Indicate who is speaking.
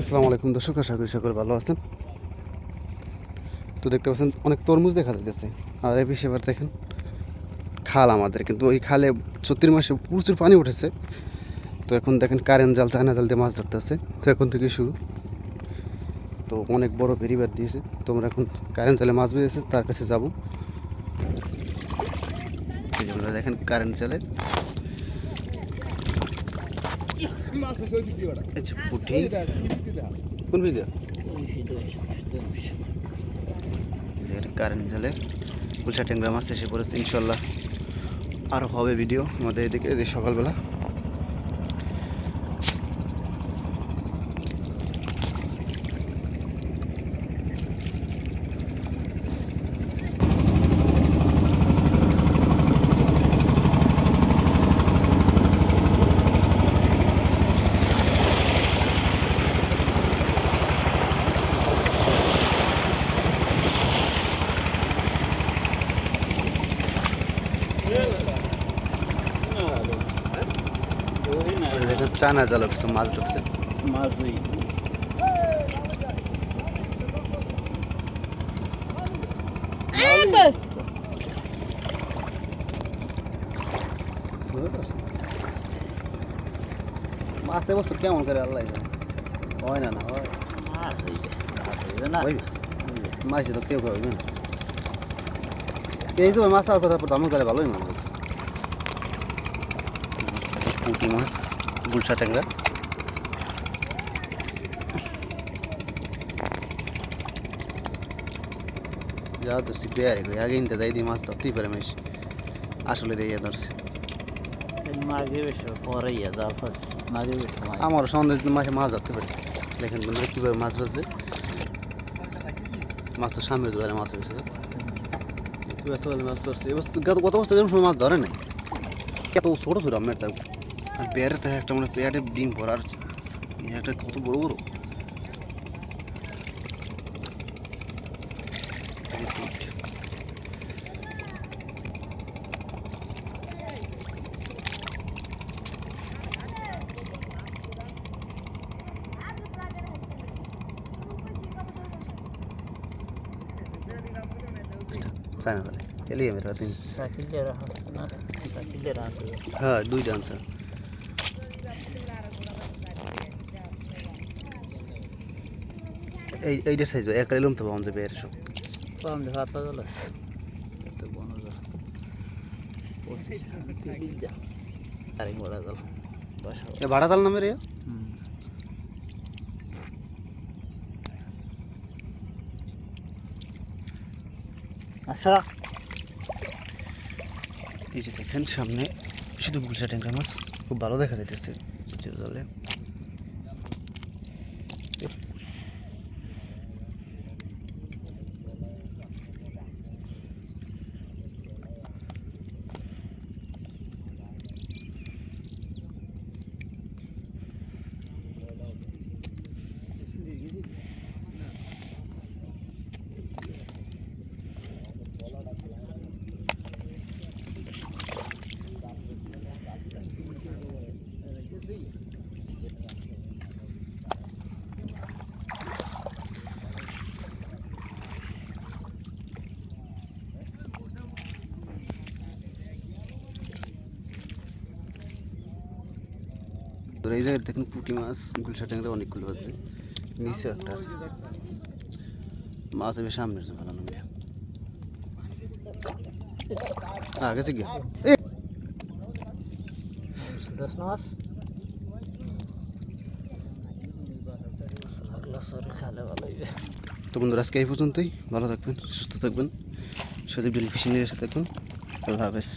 Speaker 1: আসসালামু আলাইকুম দর্শক, আশা করি সকলে ভালো আছেন। তো দেখতে পাচ্ছেন, অনেক তরমুজ দেখা যাচ্ছে আর এই এবার দেখেন, খাল আমাদের। কিন্তু ওই খালে চত্রিশ মাসে প্রচুর পানি উঠেছে। তো এখন দেখেন, কারেন্ট জাল, চায়না জাল দিয়ে মাছ ধরতেছে। তো এখন থেকে শুরু। তো অনেক বড় বেরিবার দিয়েছে। তোমরা এখন কারেন্ট জালে মাছ বেরিয়েছে তার কাছে যাব। দেখেন, কারেন্ট জালে এই পুটি কোন ভিডিও কারেন্ট জালে কুলসা ট্যাংরা মাছ এসে পড়েছে ইনশাল্লাহ। আরও হবে ভিডিও আমাদের এদিকে সকালবেলা। এই দেখেন চায়না জালও কিছু মাছ ঢুকছে
Speaker 2: মাছ নেই
Speaker 1: মাছ এবছর কেমন করে আল্লাহ জানে। হয় না না হয়
Speaker 2: মাছ হইবে মাছ হইবে না
Speaker 1: হইবে মাছে তো কেউ খাবে না এই যে ওই মাছ আর কথা পড়তো আমার জালে ভালোই মাছ ধরছে। পুঁটি মাছ গুলশা ট্যাংরা। যা ধরছি বেয়ারে কই আগে ইনতে দেয় দি মাছ ধরতেই পারে মাস আসলে দিয়ে ধরছে। আমার সন্দেহ মাসে মাছ ধরতে পারি। দেখেন বন্ধুরা কীভাবে মাছ ধরছে। মাছ তো সামনের জোয়ারে মাছ হয়েছে মাছ ধরছে? গত বছর যেমন মাছ ধরে নাই এত ছোটো ছোটো তাও আর পেয়ারে তো একটা মানে পেয়ারে ডিম ভরার এই একটা কত বড় বড় চায়না বলে এলিয়ে মেরে দিন
Speaker 2: শাকিলের হাসছে না শাকিলের হাসে
Speaker 1: হ্যাঁ দুইটা আনসার এই এইটা সাইজ একটা এলুম তো যাবে এর সব
Speaker 2: কম দেখা তো গেলস এত বড় জাল পঁচিশ তিরিশ জাল আরেক বড় জাল বসা।
Speaker 1: এ ভাড়া তাল নামে
Speaker 2: আচ্ছা
Speaker 1: এই যে দেখেন সামনে শুধু গুলশা ট্যাংরা মাছ খুব ভালো দেখা যাইতেছে জলে এই জায়গায় দেখেন পুঁটি মাছ, গুলশা ট্যাংরা অনেকগুলো আছে। নিচে একটা আছে। মাছ হবে সামনের যে ভালো নামে হ্যাঁ গেছে কি?
Speaker 2: খালে ভালো হইবে।
Speaker 1: তো বন্ধুরা, আজকে এই পর্যন্তই। ভালো থাকবেন, সুস্থ থাকবেন। সদীপ ডেলি ফিশিংয়ের সাথে থাকবেন আল্লাহ হাফেজ।